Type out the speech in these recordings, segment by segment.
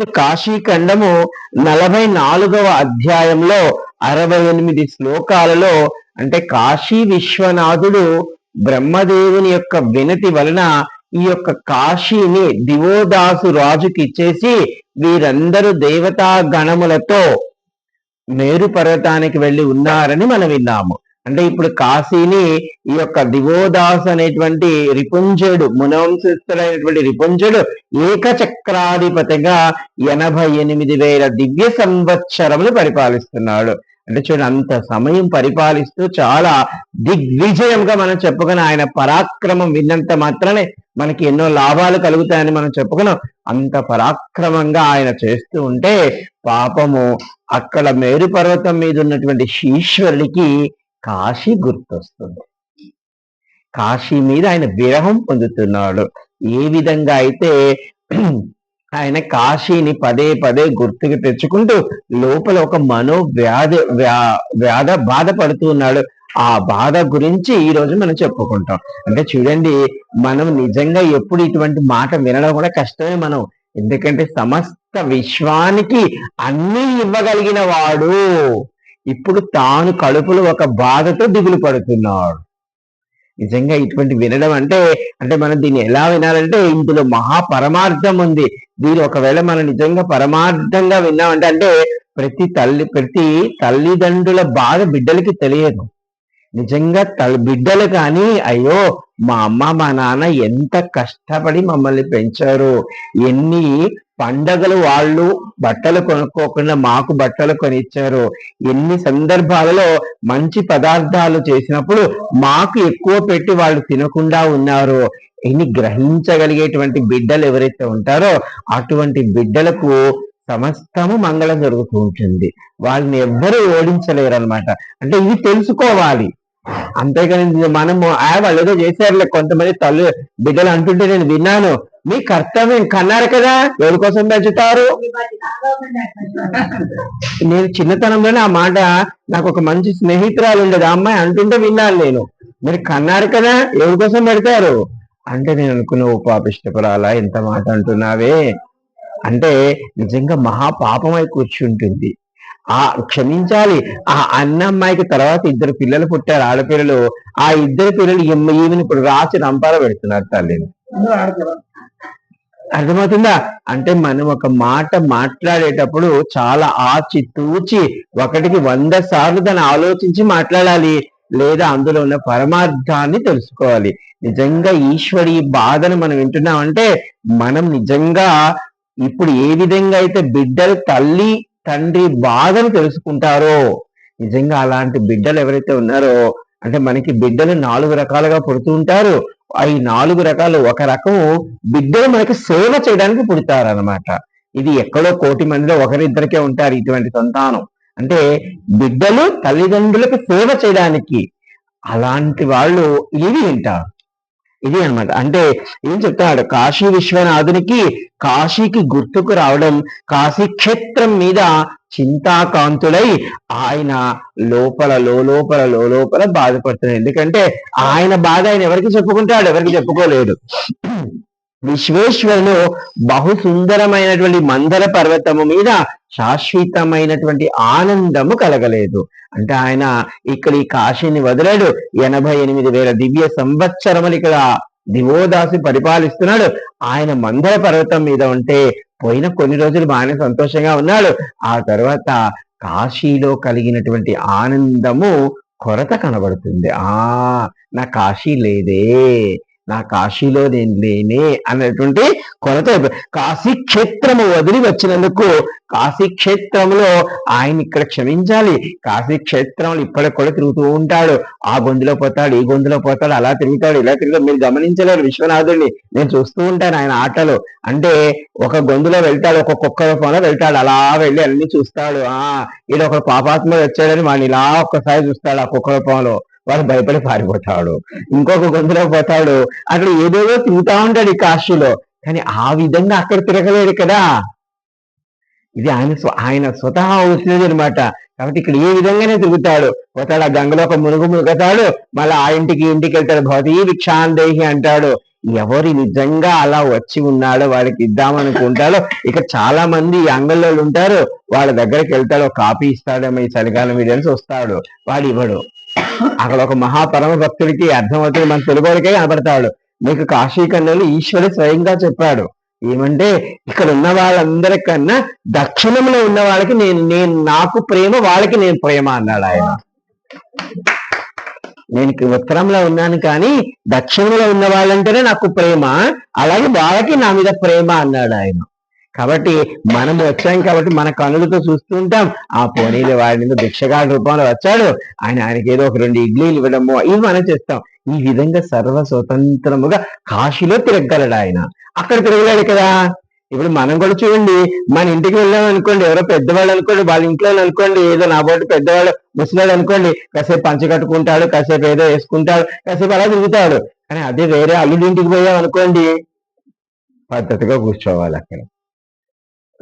కాశీఖండము నలభై నాలుగవ అధ్యాయంలో అరవై ఎనిమిది శ్లోకాలలో అంటే కాశీ విశ్వనాథుడు బ్రహ్మదేవుని యొక్క వినతి వలన ఈ యొక్క కాశీని దివోదాసు రాజుకిచ్చేసి వీరందరూ దేవతా గణములతో మేరు పర్వతానికి వెళ్ళి ఉన్నారని మనం విన్నాము. అంటే ఇప్పుడు కాశీని ఈ యొక్క దివోదాస్ అనేటువంటి రిపుంజుడు మునవంశస్థుడైనటువంటి రిపుంజుడు ఏకచక్రాధిపతిగా ఎనభై ఎనిమిది వేల దివ్య సంవత్సరములు పరిపాలిస్తున్నాడు. అంటే చూడండి అంత సమయం పరిపాలిస్తూ చాలా దిగ్విజయంగా మనం చెప్పుకుని ఆయన పరాక్రమం విన్నంత మాత్రమే మనకి ఎన్నో లాభాలు కలుగుతాయని మనం చెప్పుకున్నాం. అంత పరాక్రమంగా ఆయన చేస్తూ ఉంటే పాపము అక్కడ మేరు పర్వతం మీద ఉన్నటువంటి ఈశ్వరుడికి కాశీ గుర్తొస్తుంది. కాశీ మీద ఆయన విరహం పొందుతున్నాడు. ఏ విధంగా అయితే ఆయన కాశీని పదే పదే గుర్తుకు తెచ్చుకుంటూ లోపల ఒక మనో వ్యాధి వ్యాధ బాధపడుతూ ఉన్నాడు. ఆ బాధ గురించి ఈ రోజు మనం చెప్పుకుంటాం. అంటే చూడండి మనం నిజంగా ఎప్పుడు ఇటువంటి మాట వినడం కూడా కష్టమే మనం. ఎందుకంటే సమస్త విశ్వానికి అన్ని ఇవ్వగలిగిన వాడు. ఇప్పుడు తాను కడుపులో ఒక బాధతో దిగులు పడుతున్నాడు. నిజంగా ఇటువంటి వినడం అంటే అంటే మనం దీన్ని ఎలా వినాలంటే ఇందులో మహా పరమార్థం ఉంది. దీని ఒకవేళ మనం నిజంగా పరమార్థంగా విన్నామంటే అంటే ప్రతి తల్లి ప్రతి తల్లిదండ్రుల బాధ బిడ్డలకి తెలియదు. నిజంగా తల్ బిడ్డలు కానీ అయ్యో మా అమ్మ మా నాన్న ఎంత కష్టపడి మమ్మల్ని పెంచారు. ఎన్ని పండగలు వాళ్ళు బట్టలు కొనుక్కోకుండా మాకు బట్టలు కొనిచ్చారు. ఎన్ని సందర్భాలలో మంచి పదార్థాలు చేసినప్పుడు మాకు ఎక్కువ పెట్టి వాళ్ళు తినకుండా ఉన్నారు. ఇన్ని గ్రహించగలిగేటువంటి బిడ్డలు ఎవరైతే ఉంటారో అటువంటి బిడ్డలకు సమస్తము మంగళం జరుగుతూ ఉంటుంది. వాళ్ళని ఎవ్వరూ ఓడించలేరు అనమాట అంటే ఇది తెలుసుకోవాలి. అంతేకాని మనము ఆ వాళ్ళు ఏదో చేశారులే కొంతమంది తల్లి బిడ్డలు అంటుంటే నేను విన్నాను. మీ కర్తవ్యం కన్నారు కదా ఎవరి కోసం పెంచుతారు? నేను చిన్నతనంలోనే ఆ మాట నాకు ఒక మంచి స్నేహితురాలు ఉండేది ఆ అమ్మాయి అంటుంటే విన్నాను నేను. మీరు కన్నారు కదా ఎవరి కోసం పెడతారు? అంటే నేను అనుకున్న ఉపాపిష్టపురాలా ఎంత మాట అంటున్నావే? అంటే నిజంగా మహాపాపమై కూర్చుంటుంది. ఆ క్షమించాలి. ఆ అన్నమ్మాయికి తర్వాత ఇద్దరు పిల్లలు పుట్టారు. ఆడపిల్లలు. ఆ ఇద్దరు పిల్లలు ఈమెను ఇప్పుడు రాసి రంపాల పెడుతున్నారు తల్లిని అర్థమవుతుందా? అంటే మనం ఒక మాట మాట్లాడేటప్పుడు చాలా ఆచి తూచి ఒకటికి వంద సార్లు దాన్ని ఆలోచించి మాట్లాడాలి. లేదా అందులో ఉన్న పరమార్థాన్ని తెలుసుకోవాలి. నిజంగా ఈశ్వరి బాధను మనం వింటున్నామంటే మనం నిజంగా ఇప్పుడు ఏ విధంగా అయితే బిడ్డలు తల్లి తండ్రి బాధను తెలుసుకుంటారో? నిజంగా అలాంటి బిడ్డలు ఎవరైతే ఉన్నారో అంటే మనకి బిడ్డలు నాలుగు రకాలుగా పుడుతూ ఉంటారు. ఈ నాలుగు రకాలు ఒక రకం బిడ్డలు మనకి సేవ చేయడానికి పుడతారు అనమాట ఇది ఎక్కడో కోటి మందిలో ఒకరిద్దరికే ఉంటారు ఇటువంటి సంతానం. అంటే బిడ్డలు తల్లిదండ్రులకు సేవ చేయడానికి అలాంటి వాళ్ళు ఇది వింటారు? ఇది అనమాట అంటే ఏం చెప్తాడు? కాశీ విశ్వనాథునికి కాశీకి గుర్తుకు రావడం కాశీ క్షేత్రం మీద చింతాకాంతుడై ఆయన లోపల లోపల లోపల బాధపడుతున్నాడు. ఎందుకంటే ఆయన బాధ ఆయన ఎవరికి చెప్పుకుంటాడు? ఎవరికి చెప్పుకోలేడు విశ్వేశ్వరుడు బహు సుందరమైనటువంటి మందర పర్వతము మీద శాశ్వతమైనటువంటి ఆనందము కలగలేదు. అంటే ఆయన ఇక్కడ ఈ కాశీని వదిలాడు. ఎనభై ఎనిమిది వేల దివ్య సంవత్సరములు ఇక్కడ దివోదాసి పరిపాలిస్తున్నాడు. ఆయన మందర పర్వతం మీద ఉంటే పోయిన కొన్ని రోజులు బాగానే సంతోషంగా ఉన్నాడు. ఆ తర్వాత కాశీలో కలిగినటువంటి ఆనందము కొరత కనబడుతుంది. ఆ నా కాశీ లేదే. నా కాశీలో నేను లేనే అన్నటువంటి కొరత కాశీ క్షేత్రము వదిలి వచ్చినందుకు కాశీ క్షేత్రంలో ఆయన ఇక్కడ క్షమించాలి. కాశీక్షేత్రంలో ఇప్పటికి కూడా తిరుగుతూ ఉంటాడు. ఆ గొంతులో పోతాడు ఈ గొంతులో పోతాడు అలా తిరుగుతాడు ఇలా తిరుగుతాడు. మీరు గమనించలేరు విశ్వనాథుడిని. నేను చూస్తూ ఉంటాను ఆయన ఆటలు. అంటే ఒక గొంతులో వెళ్తాడు ఒక కుక్క రూపంలో వెళ్తాడు. అలా వెళ్ళి అన్ని చూస్తాడు. ఆ ఈడ ఒక పాపాత్మ వచ్చాడని వాడిని ఇలా ఒక్కసారి చూస్తాడు ఆ కుక్క రూపంలో. వాడు భయపడి పారిపోతాడు. ఇంకొక గొంతులో పోతాడు. అక్కడ ఏదేదో తిరుగుతా ఉంటాడు ఈ కాశీలో. కానీ ఆ విధంగా అక్కడ తిరగలేడు కదా. ఇది ఆయన ఆయన స్వతహా వచ్చినది అనమాట కాబట్టి ఇక్కడ ఏ విధంగానే తిరుగుతాడు. పోతాడు ఆ గంగలో ఒక మునుగు మునుగుతాడు మళ్ళీ ఆ ఇంటికి ఇంటికి వెళ్తాడు. భవతి భిక్షాందేహి అంటాడు. ఎవరు నిజంగా అలా వచ్చి ఉన్నాడో వాడికి ఇద్దామనుకుంటాడో ఇక చాలా మంది అంగల్లో ఉంటారు. వాళ్ళ దగ్గరికి వెళ్తాడు కాపీ ఇస్తాడేమో ఈ చలికాలం వీడియోస్ వస్తాడు వాడు ఇవ్వడు. అక్కడ ఒక మహాపరమ భక్తుడికి అర్థమవుతుంది మన తెలుగు కనబడతాడు మీకు కాశీ కన్నులు ఈశ్వరుడు స్వయంగా చెప్పాడు. ఏమంటే ఇక్కడ ఉన్న వాళ్ళందరికన్నా దక్షిణంలో ఉన్న వాళ్ళకి నేను నేను నాకు ప్రేమ వాళ్ళకి నేను ప్రేమ అన్నాడు ఆయన. నేను ఉత్తరంలో ఉన్నాను కానీ దక్షిణంలో ఉన్న వాళ్ళంటేనే నాకు ప్రేమ అలాగే వాళ్ళకి నా మీద ప్రేమ అన్నాడు ఆయన. కాబట్టి మనం వచ్చాం కాబట్టి మన కనులతో చూస్తుంటాం ఆ పోనీలు వాడి మీద భిక్షగాడి రూపంలో వచ్చాడు. ఆయన ఆయనకి ఏదో ఒక రెండు ఇడ్లీలు ఇవ్వడము ఇవి మనం చేస్తాం. ఈ విధంగా సర్వ స్వతంత్రముగా కాశీలో తిరగలడు ఆయన. అక్కడ తిరగలేడు కదా. ఇప్పుడు మనం కూడా చూడండి మన ఇంటికి వెళ్ళాం అనుకోండి ఎవరో పెద్దవాళ్ళు అనుకోండి వాళ్ళ ఇంట్లో అనుకోండి ఏదో నా బోటి పెద్దవాళ్ళు ముసలాడు అనుకోండి కాసేపు పంచ కట్టుకుంటాడు కాసేపు ఏదో వేసుకుంటాడు కాసేపు అలా తిరుగుతాడు. కానీ అదే వేరే అల్లుడి ఇంటికి పోయాం అనుకోండి పద్ధతిగా కూర్చోవాలి అక్కడ.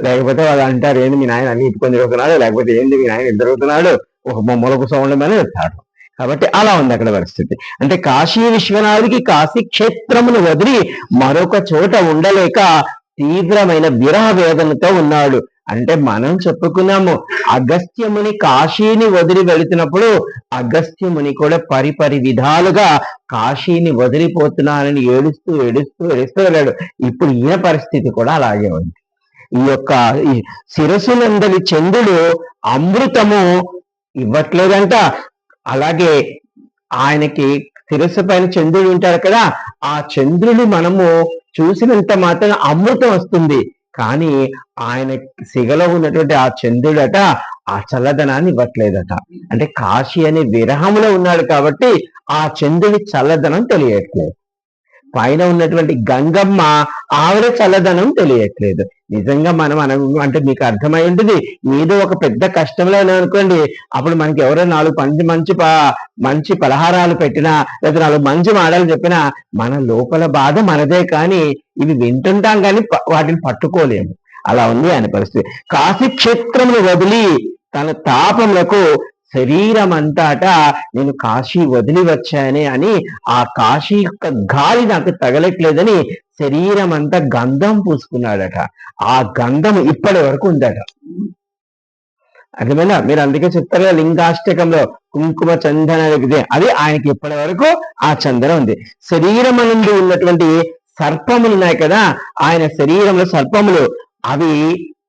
లేకపోతే వాళ్ళు అంటారు ఏంది మీ నాయన అన్ని ఇట్టుకొని తిరుగుతున్నాడు? లేకపోతే ఏంది మీ నాయన ఇద్దరు తిరుగుతున్నాడు? ఒక బొమ్మల కూర్చోండి అని చెప్తాడు కాబట్టి అలా ఉంది అక్కడ పరిస్థితి. అంటే కాశీ విశ్వనాథుడికి కాశీ క్షేత్రమును వదిలి మరొక చోట ఉండలేక తీవ్రమైన విరహ వేదనతో ఉన్నాడు. అంటే మనం చెప్పుకున్నాము అగస్త్యముని కాశీని వదిలి వెళుతున్నప్పుడు అగస్త్యముని కూడా పరిపరి విధాలుగా కాశీని వదిలిపోతున్నానని ఏడుస్తూ ఏడుస్తూ ఏడుస్తూ వెళ్ళాడు. ఇప్పుడు ఈయన పరిస్థితి కూడా అలాగే ఉంది. ఈ యొక్క ఈ చంద్రుడు అమృతము ఇవ్వట్లేదంట. అలాగే ఆయనకి శిరస్సు పైన చంద్రుడు ఉంటాడు కదా ఆ చంద్రుడు మనము చూసినంత మాత్రం అమృతం వస్తుంది. కానీ ఆయన సిగలో ఉన్నటువంటి ఆ చంద్రుడట ఆ చల్లదనాన్ని ఇవ్వట్లేదట. అంటే కాశీ అనే విరహంలో ఉన్నాడు కాబట్టి ఆ చంద్రుడి చల్లదనం తెలియట్లేదు. పైన ఉన్నటువంటి గంగమ్మ ఆవిడ చల్లదనం తెలియట్లేదు. నిజంగా మనం అన అంటే మీకు అర్థమై ఉంటుంది. మీద ఒక పెద్ద కష్టంలో అనుకోండి. అప్పుడు మనకి ఎవరో నాలుగు మంచి మంచి ప- మంచి పలహారాలు పెట్టినా లేదా నాలుగు మంచి మాటలు చెప్పినా మన లోపల బాధ మనదే కానీ ఇవి వింటుంటాం కానీ ప- వాటిని పట్టుకోలేము. అలా ఉంది ఆయన పరిస్థితి. కాశీ క్షేత్రమును వదిలి తన తాపములకు శరీరం అంతాట నేను కాశీ వదిలి వచ్చానే అని ఆ కాశీ యొక్క గాలి నాకు తగలట్లేదని శరీరం అంతా గంధం పూసుకున్నాడట. ఆ గంధం ఇప్పటి వరకు ఉందట. అర్థమైనా మీరు అందుకే చెప్తారు లింగాష్టకంలో కుంకుమ చందన అది ఆయనకి ఇప్పటి వరకు ఆ చందనం ఉంది. శరీరం నుండి ఉన్నటువంటి సర్పములు ఉన్నాయి కదా ఆయన శరీరంలో సర్పములు. అవి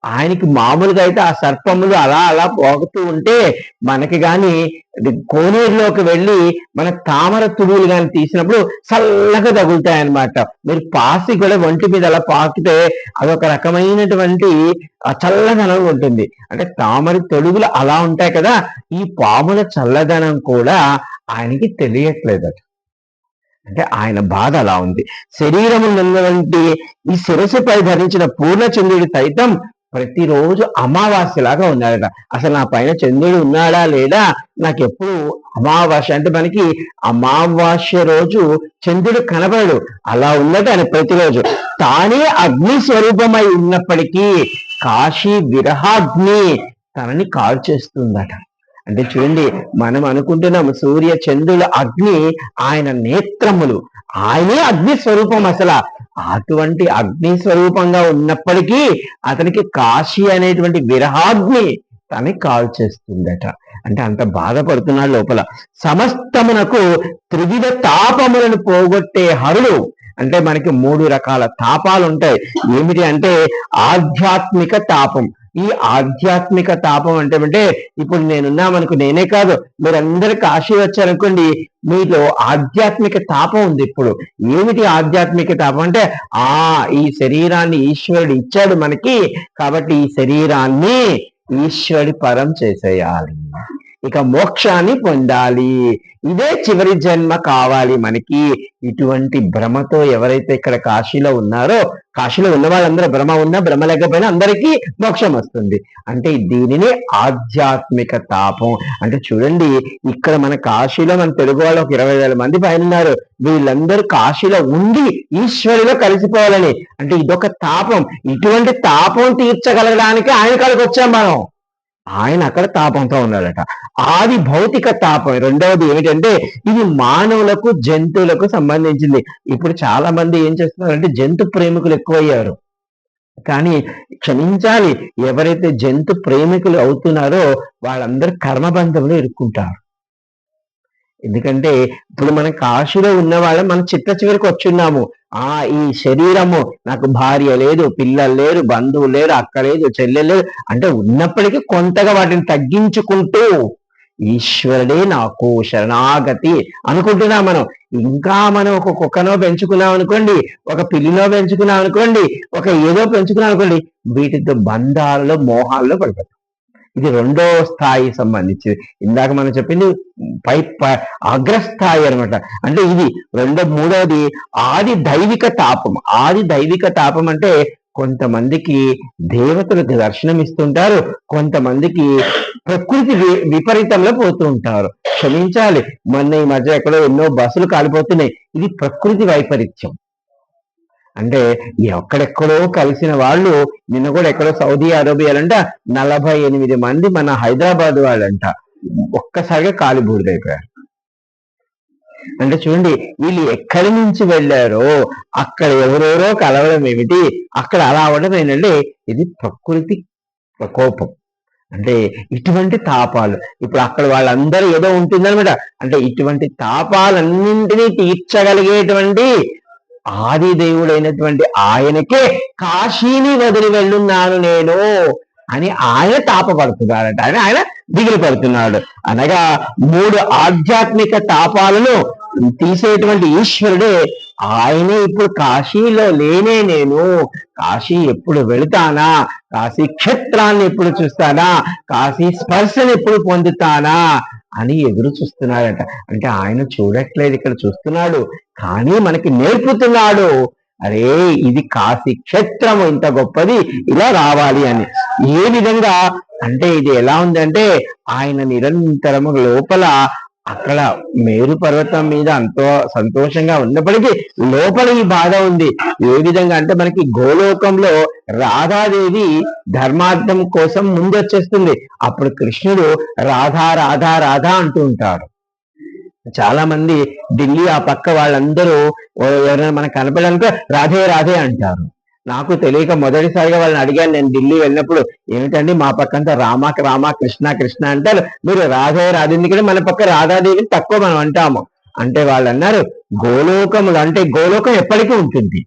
ఆయనకి మామూలుగా అయితే ఆ సర్పములు అలా అలా పోగుతూ ఉంటే మనకి గాని ఇది కోనేరులోకి వెళ్ళి మన తామర తుడువులు కానీ తీసినప్పుడు చల్లగా తగులుతాయి అన్నమాట మీరు పాసి కూడా ఒంటి మీద అలా పాకితే అదొక రకమైనటువంటి చల్లదనం ఉంటుంది. అంటే తామర తొడుగులు అలా ఉంటాయి కదా ఈ పాముల చల్లదనం కూడా ఆయనకి తెలియట్లేదట. అంటే ఆయన బాధ అలా ఉంది. శరీరము ఉన్నటువంటి ఈ శిరస్సుపై ధరించిన పూర్ణచంద్రుడి సైతం ప్రతిరోజు అమావాస్యలాగా ఉన్నాడట అసలు నా పైన చంద్రుడు ఉన్నాడా లేడా నాకు ఎప్పుడు అమావాస్య అంటే మనకి అమావాస్య రోజు చంద్రుడు కనబడడు. అలా ఉన్నదని ఆయన ప్రతిరోజు. తానే అగ్ని స్వరూపమై ఉన్నప్పటికీ కాశీ విరహాగ్ని తనని కాల్చేస్తుందట అంటే చూడండి మనం అనుకుంటున్నాం సూర్య చంద్రుల అగ్ని ఆయన నేత్రములు. ఆయనే అగ్ని స్వరూపం అసలు. అటువంటి అగ్ని స్వరూపంగా ఉన్నప్పటికీ అతనికి కాశీ అనేటువంటి విరహాగ్ని తనని కాల్చేస్తుందట అంటే అంత బాధపడుతున్నాడు లోపల. సమస్తమునకు త్రివిధ తాపములను పోగొట్టే హరుడు. అంటే మనకి మూడు రకాల తాపాలు ఉంటాయి ఏమిటి అంటే ఆధ్యాత్మిక తాపం. ఈ ఆధ్యాత్మిక తాపం అంటే అంటే ఇప్పుడు నేనున్నామనుకో నేనే కాదు మీరందరూ కాశీ వచ్చారనుకోండి మీలో ఆధ్యాత్మిక తాపం ఉంది ఇప్పుడు. ఏమిటి ఆధ్యాత్మిక తాపం అంటే ఆ ఈ శరీరాన్ని ఈశ్వరుడు ఇచ్చాడు మనకి కాబట్టి ఈ శరీరాన్ని ఈశ్వరుడి పరం చేసేయాలి. ఇక మోక్షాన్ని పొందాలి. ఇదే చివరి జన్మ కావాలి మనకి. ఇటువంటి భ్రమతో ఎవరైతే ఇక్కడ కాశీలో ఉన్నారో కాశీలో ఉన్న వాళ్ళందరూ భ్రమ ఉన్నా భ్రమ లేకపోయినా అందరికీ మోక్షం వస్తుంది. అంటే దీనిని ఆధ్యాత్మిక తాపం. అంటే చూడండి ఇక్కడ మన కాశీలో మన తెలుగు వాళ్ళు ఒక ఇరవై వేల మంది పైన ఉన్నారు. వీళ్ళందరూ కాశీలో ఉండి ఈశ్వరులో కలిసిపోవాలని. అంటే ఇదొక తాపం. ఇటువంటి తాపం తీర్చగలగడానికి ఆయన కాడికి వచ్చాం మనం. ఆయన అక్కడ తాపంతో ఉన్నాడట. ఆది భౌతిక తాపం రెండవది ఏమిటంటే ఇది మానవులకు జంతువులకు సంబంధించింది. ఇప్పుడు చాలా మంది ఏం చేస్తున్నారంటే జంతు ప్రేమికులు ఎక్కువయ్యారు. కానీ క్షమించాలి ఎవరైతే జంతు ప్రేమికులు అవుతున్నారో వాళ్ళందరూ కర్మబంధంలో ఇరుక్కుంటారు. ఎందుకంటే ఇప్పుడు మనం కాశీలో ఉన్నవాళ్ళ మన చిట్ట చివరికి వచ్చున్నాము. ఆ ఈ శరీరము నాకు భార్య లేదు పిల్లలు లేరు బంధువులు లేరు అక్క లేదు చెల్లెలు లేదు అంటే ఉన్నప్పటికీ కొంతగా వాటిని తగ్గించుకుంటూ ఈశ్వరుడే నాకు శరణాగతి అనుకుంటున్నాం మనం. ఇంకా మనం ఒక కుక్కనో పెంచుకున్నాం అనుకోండి ఒక పిల్లినో పెంచుకున్నాం అనుకోండి ఒక ఏదో పెంచుకున్నాం అనుకోండి వీటితో బంధాలలో మోహాల్లో పడిపోతాం. ఇది రెండో స్థాయి సంబంధించింది ఇందాక మనం చెప్పింది పై అగ్రస్థాయి అనమాట అంటే ఇది రెండో మూడవది ఆది దైవిక తాపం. ఆది దైవిక తాపం అంటే కొంతమందికి దేవతలకు దర్శనం ఇస్తుంటారు కొంతమందికి ప్రకృతి విపరీతంలో పోతూ ఉంటారు. క్షమించాలి. మొన్న ఈ మధ్య ఎక్కడో ఎన్నో బస్సులు కాలిపోతున్నాయి. ఇది ప్రకృతి వైపరీత్యం. అంటే ఎక్కడెక్కడో కలిసిన వాళ్ళు నిన్న కూడా ఎక్కడో సౌదీ అరేబియాలంట నలభై ఎనిమిది మంది మన హైదరాబాద్ వాళ్ళంట. ఒక్కసారిగా కాలి బూడిదైపోయారు. అంటే చూడండి వీళ్ళు ఎక్కడి నుంచి వెళ్ళారో అక్కడ ఎవరెవరో కలవడం ఏమిటి అక్కడ అలా అవడం ఏంటంటే ఇది ప్రకృతి ప్రకోపం. అంటే ఇటువంటి తాపాలు ఇప్పుడు అక్కడ వాళ్ళందరూ ఏదో ఉంటుందన్నమాట. అంటే ఇటువంటి తాపాలన్నింటినీ తీర్చగలిగేటువంటి ఆది దేవుడైనటువంటి ఆయనకే కాశీని వదిలి వెళ్ళున్నాను నేను అని ఆయన తాపపడుతున్నాడట. అని ఆయన దిగులు పడుతున్నాడు. అనగా మూడు ఆధ్యాత్మిక తాపాలను తీసేటువంటి ఈశ్వరుడే ఆయనే ఇప్పుడు కాశీలో లేనే నేను. కాశీ ఎప్పుడు వెళుతానా? కాశీ క్షేత్రాన్ని ఎప్పుడు చూస్తానా? కాశీ స్పర్శను ఎప్పుడు పొందుతానా? అని ఎదురు చూస్తున్నాడట. అంటే ఆయన చూడట్లేదు ఇక్కడ చూస్తున్నాడు. కానీ మనకి నేర్పుతున్నాడు. అరే ఇది కాశీ క్షేత్రం ఇంత గొప్పది ఇలా రావాలి అని. ఏ విధంగా? అంటే ఇది ఎలా ఉందంటే ఆయన నిరంతరము లోపల అక్కడ మేరు పర్వతం మీద అంతో సంతోషంగా ఉన్నప్పటికీ లోపల ఈ బాధ ఉంది. ఏ విధంగా అంటే మనకి గోలోకంలో రాధాదేవి ధర్మార్థం కోసం ముందొచ్చేస్తుంది. అప్పుడు కృష్ణుడు రాధా రాధా రాధా అంటూ ఉంటారు చాలా మంది ఢిల్లీ ఆ పక్క వాళ్ళందరూ ఎవరైనా మనకు కనపడాలనుకో రాధే రాధే అంటారు. నాకు తెలియక మొదటిసారిగా వాళ్ళని అడిగాను. నేను ఢిల్లీ వెళ్ళినప్పుడు ఏమిటండి మా పక్కంతా రామ రామ కృష్ణ కృష్ణ అంటారు. మీరు రాధే రాధింది కూడా మన పక్క రాధాదేవిని తక్కువ మనం అంటాము. అంటే వాళ్ళు అన్నారు గోలోకములు అంటే గోలోకం ఎప్పటికీ ఉంటుంది.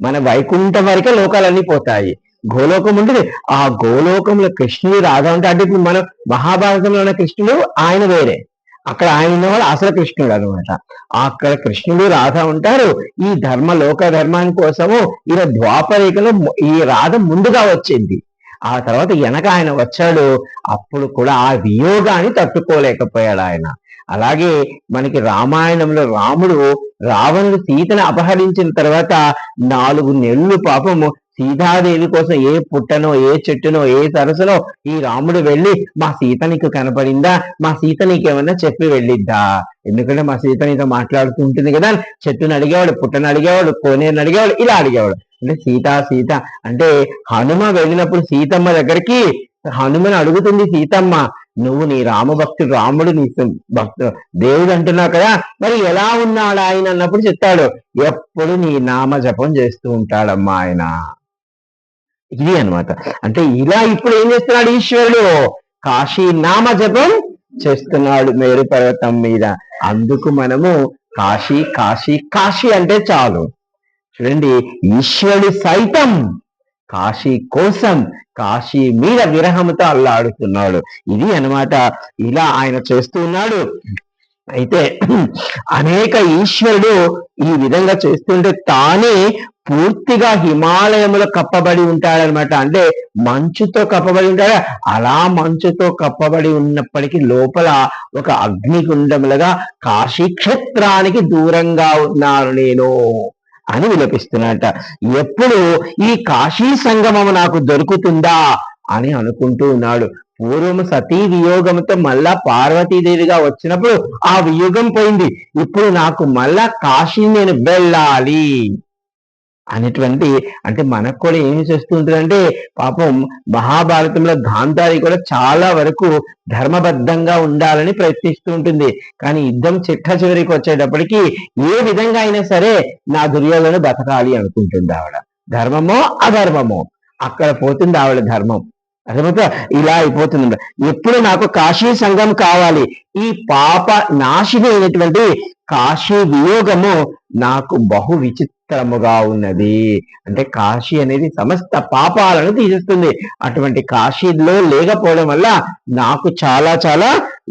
మన వైకుంఠం వరకే లోకాలన్నీ పోతాయి. గోలోకం ఉంటుంది. ఆ గోలోకంలో కృష్ణుడు రాధ అంటే అంటే ఇప్పుడు మనం మహాభారతంలో ఉన్న కృష్ణుడు ఆయన వేరే. అక్కడ ఆయన ఉన్నవాడు అసలు కృష్ణుడు అనమాట అక్కడ కృష్ణుడు రాధ ఉంటారు. ఈ ధర్మ లోక ధర్మాని కోసము ఈయన ద్వాపరేఖలో ఈ రాధ ముందుగా వచ్చింది. ఆ తర్వాత వెనక ఆయన వచ్చాడు. అప్పుడు కూడా ఆ వియోగాన్ని తట్టుకోలేకపోయాడు ఆయన. అలాగే మనకి రామాయణంలో రాముడు రావణుడు సీతను అపహరించిన తర్వాత నాలుగు నెలలు పాపము సీతాదేవి కోసం ఏ పుట్టనో ఏ చెట్టునో ఏ సరస్సులో ఈ రాముడు వెళ్ళి మా సీత నీకు కనపడిందా? మా సీత నీకేమన్నా చెప్పి వెళ్ళిద్దా? ఎందుకంటే మా సీత నీతో మాట్లాడుతూ ఉంటుంది కదా. చెట్టుని అడిగేవాడు పుట్టను అడిగేవాడు కోనేరుని అడిగేవాడు ఇలా అడిగేవాడు. అంటే సీత సీత అంటే హనుమ వెళ్ళినప్పుడు సీతమ్మ దగ్గరికి హనుమని అడుగుతుంది సీతమ్మ నువ్వు నీ రామభక్తుడు రాముడు నీ భక్తు దేవుడు అంటున్నావు కదా. మరి ఎలా ఉన్నాడు ఆయన? అన్నప్పుడు చెప్తాడు ఎప్పుడు నీ నామ జపం చేస్తూ ఉంటాడమ్మా ఆయన. ఇది అనమాట అంటే ఇలా ఇప్పుడు ఏం చేస్తున్నాడు ఈశ్వరుడు? కాశీ నామ జపం చేస్తున్నాడు మేరు పర్వతం మీద. అందుకు మనము కాశీ కాశీ కాశీ అంటే చాలు. చూడండి ఈశ్వరుడు సైతం కాశీ కోసం కాశీ మీద విరహంతో అల్లాడుతున్నాడు. ఇది అనమాట ఇలా ఆయన చేస్తూ ఉన్నాడు. అయితే అనేక ఈశ్వరుడు ఈ విధంగా చేస్తుంటే తానే పూర్తిగా హిమాలయములో కప్పబడి ఉంటాడనమాట. అంటే మంచుతో కప్పబడి ఉంటాడు? అలా మంచుతో కప్పబడి ఉన్నప్పటికీ లోపల ఒక అగ్నిగుండములుగా కాశీక్షేత్రానికి దూరంగా ఉన్నాను నేను అని విలపిస్తున్నట. ఎప్పుడు ఈ కాశీ సంగమము నాకు దొరుకుతుందా అని అనుకుంటూ ఉన్నాడు. పూర్వం సతీ వియోగంతో మళ్ళా పార్వతీదేవిగా వచ్చినప్పుడు ఆ వియోగం పోయింది. ఇప్పుడు నాకు మళ్ళా కాశీ నేను వెళ్ళాలి. అనేటువంటి అంటే మనకు కూడా ఏమి చేస్తుంటుందంటే పాపం మహాభారతంలో గాంధారి కూడా చాలా వరకు ధర్మబద్ధంగా ఉండాలని ప్రయత్నిస్తూ ఉంటుంది. కానీ యుద్ధం చిట్ట చివరికి వచ్చేటప్పటికి ఏ విధంగా అయినా సరే నా దుర్యోధను బతకాలి అనుకుంటుంది ఆవిడ. ధర్మమో అధర్మమో అక్కడ పోతుంది ఆవిడ ధర్మం. అర్థమవుతా ఇలా అయిపోతుంది ఎప్పుడు నాకు కాశీ సంఘం కావాలి? ఈ పాప నాశిని అయినటువంటి కాశీ వియోగము నాకు బహు విచిత్రముగా ఉన్నది. అంటే కాశీ అనేది సమస్త పాపాలను తీసేస్తుంది. అటువంటి కాశీలో లేకపోవడం వల్ల నాకు చాలా చాలా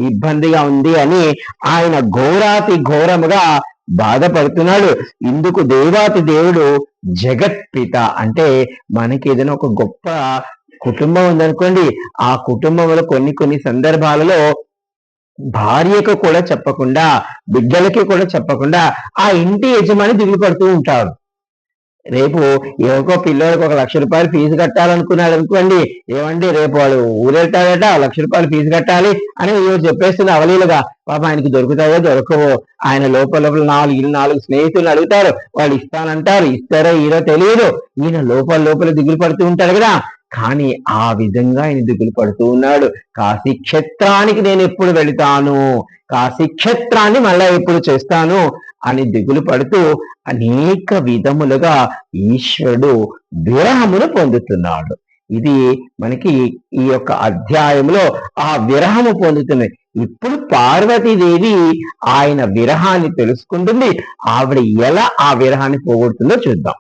ఇబ్బందిగా ఉంది అని ఆయన ఘోరాతి ఘోరముగా బాధపడుతున్నాడు. ఇందుకు దేవాతి దేవుడు జగత్పిత. అంటే మనకి ఏదైనా ఒక గొప్ప కుటుంబం ఉందనుకోండి ఆ కుటుంబంలో కొన్ని కొన్ని సందర్భాలలో భార్యకు కూడా చెప్పకుండా బిడ్డలకి కూడా చెప్పకుండా ఆ ఇంటి యజమాని దిగులు పడుతూ ఉంటాడు. రేపు ఎవరికో పిల్లలకు ఒక లక్ష రూపాయలు ఫీజు కట్టాలనుకున్నాడు అనుకోండి ఏమండి రేపు వాడు ఊరెళ్తాడట లక్ష రూపాయలు ఫీజు కట్టాలి అని ఎవరు చెప్పేస్తుంది అవలీలుగా పాప ఆయనకి దొరుకుతాయో దొరకవో? ఆయన లోపల లోపల నాలుగు ఇల్లు నాలుగు స్నేహితులు అడుగుతారు. వాళ్ళు ఇస్తానంటారు ఇస్తారో ఈరో తెలియదు ఈయన లోపల లోపల దిగులు పడుతూ ఉంటాడు కదా. కానీ ఆ విధంగా ఆయన దిగులు పడుతూ ఉన్నాడు. కాశీక్షేత్రానికి నేను ఎప్పుడు వెళుతాను? కాశీక్షేత్రాన్ని మళ్ళా ఎప్పుడు చేస్తాను? అని దిగులు పడుతూ అనేక విధములుగా ఈశ్వరుడు విరహమును పొందుతున్నాడు. ఇది మనకి ఈ యొక్క అధ్యాయంలో ఆ విరహము పొందుతుంది. ఇప్పుడు పార్వతీదేవి ఆయన విరహాన్ని తెలుసుకుంటుంది. ఆవిడ ఎలా ఆ విరహాన్ని పోగొడుతుందో చూద్దాం.